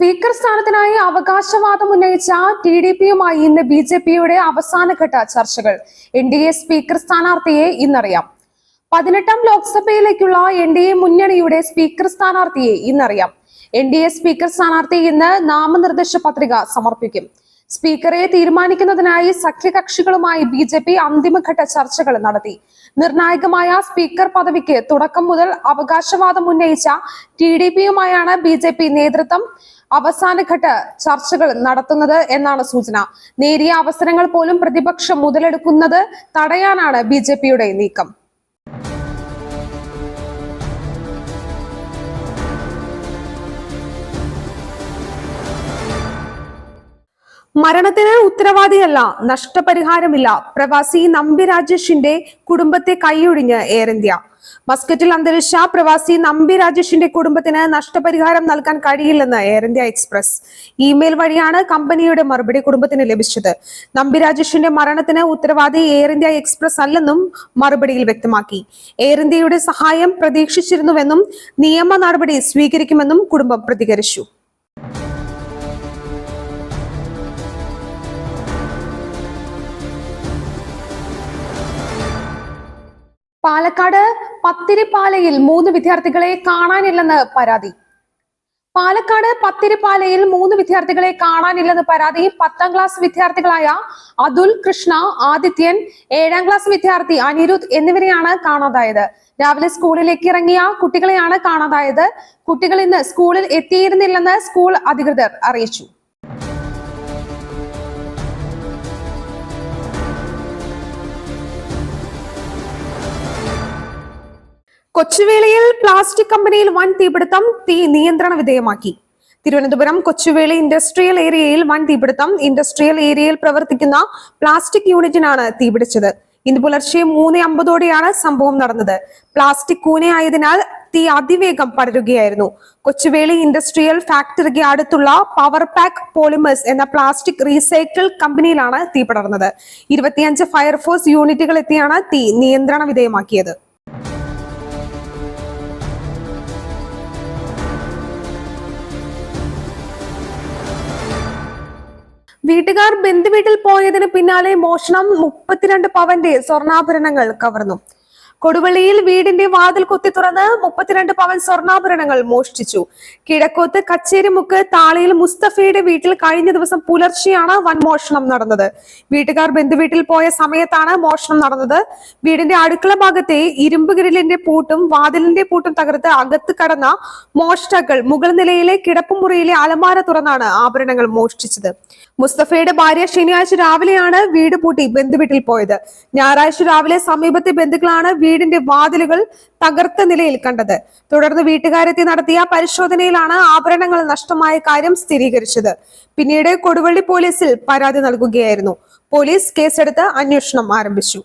Speaker സ്ഥാനത്തിനായി അവകാശവാദം ഉന്നയിച്ച T D പിയുമായി ഇന്ന് ബി ജെ പിയുടെ അവസാനഘട്ട ചർച്ചകൾ. എൻ ഡി എ സ്പീക്കർ സ്ഥാനാർത്ഥിയെ ഇന്നറിയാം. പതിനെട്ടാം ലോക്സഭയിലേക്കുള്ള എൻ ഡി എ മുന്നണിയുടെ സ്പീക്കർ സ്ഥാനാർത്ഥിയെ ഇന്നറിയാം. എൻ ഡി എ സ്പീക്കർ സ്ഥാനാർത്ഥി ഇന്ന് നാമനിർദ്ദേശ പത്രിക സമർപ്പിക്കും. സ്പീക്കറെ തീരുമാനിക്കുന്നതിനായി സഖ്യകക്ഷികളുമായി ബി ജെ പി അന്തിമഘട്ട ചർച്ചകൾ നടത്തി. നിർണായകമായ സ്പീക്കർ പദവിക്ക് തുടക്കം മുതൽ അവകാശവാദം ഉന്നയിച്ച ടി ഡി പിയുമായാണ് ബി ജെ പി നേതൃത്വം അവസാനഘട്ട ചർച്ചകൾ നടത്തുന്നത് എന്നാണ് സൂചന. നേരിയ അവസരങ്ങൾ പോലും പ്രതിപക്ഷം മുതലെടുക്കുന്നത് തടയാനാണ് ബി ജെ പിയുടെ നീക്കം. മരണത്തിന് ഉത്തരവാദിയല്ല നഷ്ടപരിഹാരമില്ല. പ്രവാസി നമ്പി രാജേഷിന്റെ കുടുംബത്തെ കൈയൊഴിഞ്ഞ് എയർ ഇന്ത്യ. മസ്കറ്റിൽ അന്തരിച്ച പ്രവാസി നമ്പി രാജേഷിന്റെ കുടുംബത്തിന് നഷ്ടപരിഹാരം നൽകാൻ കഴിയില്ലെന്ന് എയർ ഇന്ത്യ എക്സ്പ്രസ്. ഇമെയിൽ വഴിയാണ് കമ്പനിയുടെ മറുപടി കുടുംബത്തിന് ലഭിച്ചത്. നമ്പി രാജേഷിന്റെ മരണത്തിന് ഉത്തരവാദി എയർ ഇന്ത്യ എക്സ്പ്രസ് അല്ലെന്നും മറുപടിയിൽ വ്യക്തമാക്കി. എയർ ഇന്ത്യയുടെ സഹായം പ്രതീക്ഷിച്ചിരുന്നുവെന്നും നിയമ നടപടി സ്വീകരിക്കുമെന്നും കുടുംബം പ്രതികരിച്ചു. പാലക്കാട് പത്തിരിപ്പാലയിൽ മൂന്ന് വിദ്യാർത്ഥികളെ കാണാനില്ലെന്ന് പരാതി. പാലക്കാട് പത്തിരിപ്പാലയിൽ മൂന്ന് വിദ്യാർത്ഥികളെ കാണാനില്ലെന്ന് പരാതി. പത്താം ക്ലാസ് വിദ്യാർത്ഥികളായ അതുൽ കൃഷ്ണ ആദിത്യൻ ഏഴാം ക്ലാസ് വിദ്യാർത്ഥി അനിരുദ്ധ് എന്നിവരെയാണ് കാണാതായത്. രാവിലെ സ്കൂളിലേക്ക് ഇറങ്ങിയ കുട്ടികളെയാണ് കാണാതായത്. കുട്ടികൾ ഇന്ന് സ്കൂളിൽ എത്തിയിരുന്നില്ലെന്ന് സ്കൂൾ അധികൃതർ അറിയിച്ചു. കൊച്ചുവേളിയിൽ പ്ലാസ്റ്റിക് കമ്പനിയിൽ വൻ തീപിടുത്തം തീ നിയന്ത്രണ വിധേയമാക്കി. തിരുവനന്തപുരം കൊച്ചുവേളി ഇൻഡസ്ട്രിയൽ ഏരിയയിൽ വൻ തീപിടുത്തം ഇൻഡസ്ട്രിയൽ ഏരിയയിൽ പ്രവർത്തിക്കുന്ന പ്ലാസ്റ്റിക് യൂണിറ്റിനാണ് തീപിടിച്ചത്. ഇന്ന് പുലർച്ചെ മൂന്ന് അമ്പതോടെയാണ് സംഭവം നടന്നത്. പ്ലാസ്റ്റിക് കൂനയായതിനാൽ തീ അതിവേഗം പടരുകയായിരുന്നു. കൊച്ചുവേളി ഇൻഡസ്ട്രിയൽ ഫാക്ടറിക്ക് അടുത്തുള്ള പവർ പാക്ക് പോളിമേഴ്സ് എന്ന പ്ലാസ്റ്റിക് റീസൈക്കിൾ കമ്പനിയിലാണ് തീ പടർന്നത്. ഇരുപത്തിയഞ്ച് ഫയർഫോഴ്സ് യൂണിറ്റുകൾ എത്തിയാണ് തീ നിയന്ത്രണ വിധേയമാക്കിയത്. വീട്ടുകാർ ബന്ധുവീട്ടിൽ പോയതിന് പിന്നാലെ മോഷണം മുപ്പത്തിരണ്ട് പവന്റെ സ്വർണാഭരണങ്ങൾ കവർന്നു. കൊടുവള്ളിയിൽ വീടിന്റെ വാതിൽ കുത്തി തുറന്ന് മുപ്പത്തിരണ്ട് പവൻ സ്വർണാഭരണങ്ങൾ മോഷ്ടിച്ചു. കിഴക്കോത്ത് കച്ചേരിമുക്ക് താളിയിൽ മുസ്തഫയുടെ വീട്ടിൽ കഴിഞ്ഞ ദിവസം പുലർച്ചെയാണ് വൻ മോഷണം നടന്നത്. വീട്ടുകാർ ബന്ധുവീട്ടിൽ പോയ സമയത്താണ് മോഷണം നടന്നത്. വീടിന്റെ അടുക്കള ഭാഗത്തെ ഇരുമ്പ് ഗ്രില്ലിന്റെ പൂട്ടും വാതിലിന്റെ പൂട്ടും തകർത്ത് അകത്ത് കടന്ന മോഷ്ടാക്കൾ മുകൾ നിലയിലെ കിടപ്പുമുറിയിലെ അലമാര തുറന്നാണ് ആഭരണങ്ങൾ മോഷ്ടിച്ചത്. മുസ്തഫയുടെ ഭാര്യ ശനിയാഴ്ച രാവിലെയാണ് വീട് പൂട്ടി ബന്ധുവീട്ടിൽ പോയത്. ഞായറാഴ്ച രാവിലെ സമീപത്തെ ബന്ധുക്കളാണ് വീടിന്റെ വാതിലുകൾ തകർത്ത നിലയിൽ കണ്ടത്. തുടർന്ന് വീട്ടുകാരെത്തി നടത്തിയ പരിശോധനയിലാണ് ആഭരണങ്ങൾ നഷ്ടമായ കാര്യം സ്ഥിരീകരിച്ചത്. പിന്നീട് കൊടുവള്ളി പോലീസിൽ പരാതി നൽകുകയായിരുന്നു. പോലീസ് കേസെടുത്ത് അന്വേഷണം ആരംഭിച്ചു.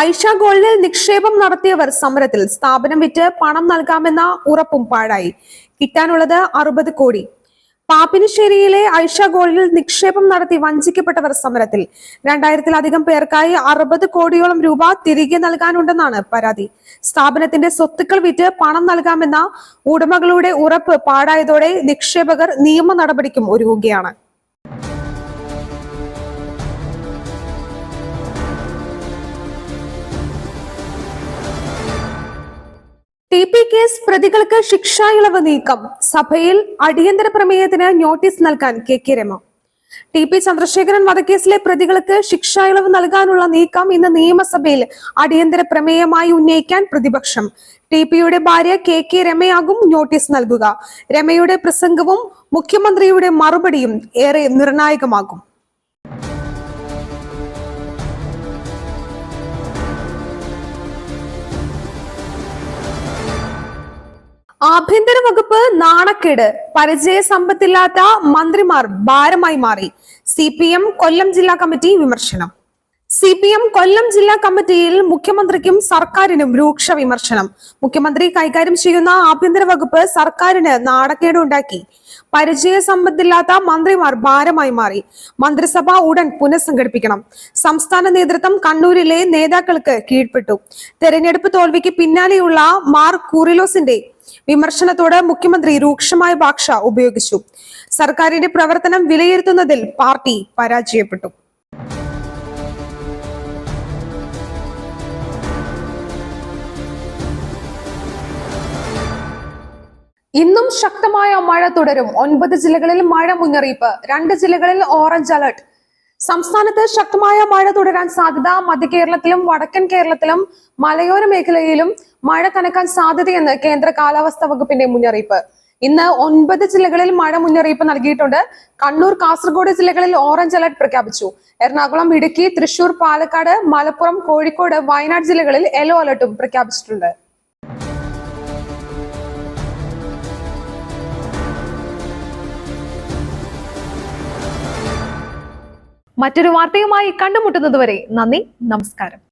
ഐഷ ഗോൾഡിൽ നിക്ഷേപം നടത്തിയവർ സമരത്തിൽ സ്ഥാപനം വിറ്റ് പണം നൽകാമെന്ന ഉറപ്പും പാഴായി. കിട്ടാനുള്ളത് അറുപത് കോടി. പാപ്പിനിശ്ശേരിയിലെ ഐഷ ഗോൾഡിൽ നിക്ഷേപം നടത്തി വഞ്ചിക്കപ്പെട്ടവർ സമരത്തിൽ. രണ്ടായിരത്തിലധികം പേർക്കായി അറുപത് കോടിയോളം രൂപ തിരികെ നൽകാനുണ്ടെന്നാണ് പരാതി. സ്ഥാപനത്തിന്റെ സ്വത്തുക്കൾ വിറ്റ് പണം നൽകാമെന്ന ഉടമകളുടെ ഉറപ്പ് പാടായതോടെ നിക്ഷേപകർ നിയമ നടപടിക്കും ഒരുങ്ങുകയാണ്. ടി പി കേസ് പ്രതികൾക്ക് ശിക്ഷാ ഇളവ് നീക്കം. സഭയിൽ അടിയന്തര പ്രമേയത്തിന് നോട്ടീസ് നൽകാൻ K K Rema. T P Chandrasekharan വധക്കേസിലെ പ്രതികൾക്ക് ശിക്ഷാ ഇളവ് നൽകാനുള്ള നീക്കം ഇന്ന് നിയമസഭയിൽ അടിയന്തര പ്രമേയമായി ഉന്നയിക്കാൻ പ്രതിപക്ഷം. ടി പിയുടെ ഭാര്യ കെ കെ രമയാകും നോട്ടീസ് നൽകുക. രമയുടെ പ്രസംഗവും മുഖ്യമന്ത്രിയുടെ മറുപടിയും ഏറെ നിർണായകമാകും. ആഭ്യന്തര വകുപ്പ് നാണക്കേട്. പരിചയ സമ്പത്തില്ലാത്ത മന്ത്രിമാർ ഭാരമായി മാറി. സി പി എം കൊല്ലം ജില്ലാ കമ്മിറ്റി വിമർശനം. സി പി എം കൊല്ലം ജില്ലാ കമ്മിറ്റിയിൽ മുഖ്യമന്ത്രിക്കും സർക്കാരിനും രൂക്ഷ വിമർശനം. മുഖ്യമന്ത്രി കൈകാര്യം ചെയ്യുന്ന ആഭ്യന്തര വകുപ്പ് സർക്കാരിന് നാണക്കേടുണ്ടാക്കി പരിചയ സമ്പത്തില്ലാത്ത മന്ത്രിമാർ ഭാരമായി മാറി. മന്ത്രിസഭ ഉടൻ പുനഃസംഘടിപ്പിക്കണം. സംസ്ഥാന നേതൃത്വം കണ്ണൂരിലെ നേതാക്കൾക്ക് കീഴ്പ്പെട്ടു. തെരഞ്ഞെടുപ്പ് തോൽവിക്ക് പിന്നാലെയുള്ള മാർ കൂറിലോസിന്റെ വിമർശനത്തോട് മുഖ്യമന്ത്രി രൂക്ഷമായ ഭാഷ ഉപയോഗിച്ചു. സർക്കാരിന്റെ പ്രവർത്തനം വിലയിരുത്തുന്നതിൽ പാർട്ടി പരാജയപ്പെട്ടു. ഇന്നും ശക്തമായ മഴ തുടരും. ഒൻപത് ജില്ലകളിൽ മഴ മുന്നറിയിപ്പ് രണ്ട് ജില്ലകളിൽ ഓറഞ്ച് അലർട്ട്. സംസ്ഥാനത്ത് ശക്തമായ മഴ തുടരാൻ സാധ്യത മധ്യ കേരളത്തിലും വടക്കൻ കേരളത്തിലും മലയോര മേഖലയിലും മഴ കനക്കാൻ സാധ്യതയെന്ന് കേന്ദ്ര കാലാവസ്ഥാ വകുപ്പിന്റെ മുന്നറിയിപ്പ്. ഇന്ന് ഒൻപത് ജില്ലകളിൽ മഴ മുന്നറിയിപ്പ് നൽകിയിട്ടുണ്ട്. കണ്ണൂർ കാസർഗോഡ് ജില്ലകളിൽ ഓറഞ്ച് അലർട്ട് പ്രഖ്യാപിച്ചു. എറണാകുളം ഇടുക്കി തൃശൂർ പാലക്കാട് മലപ്പുറം കോഴിക്കോട് വയനാട് ജില്ലകളിൽ യെല്ലോ അലർട്ടും പ്രഖ്യാപിച്ചിട്ടുണ്ട്. മറ്റൊരു വാർത്തയുമായി കണ്ടുമുട്ടുന്നതുവരെ നന്ദി നമസ്കാരം.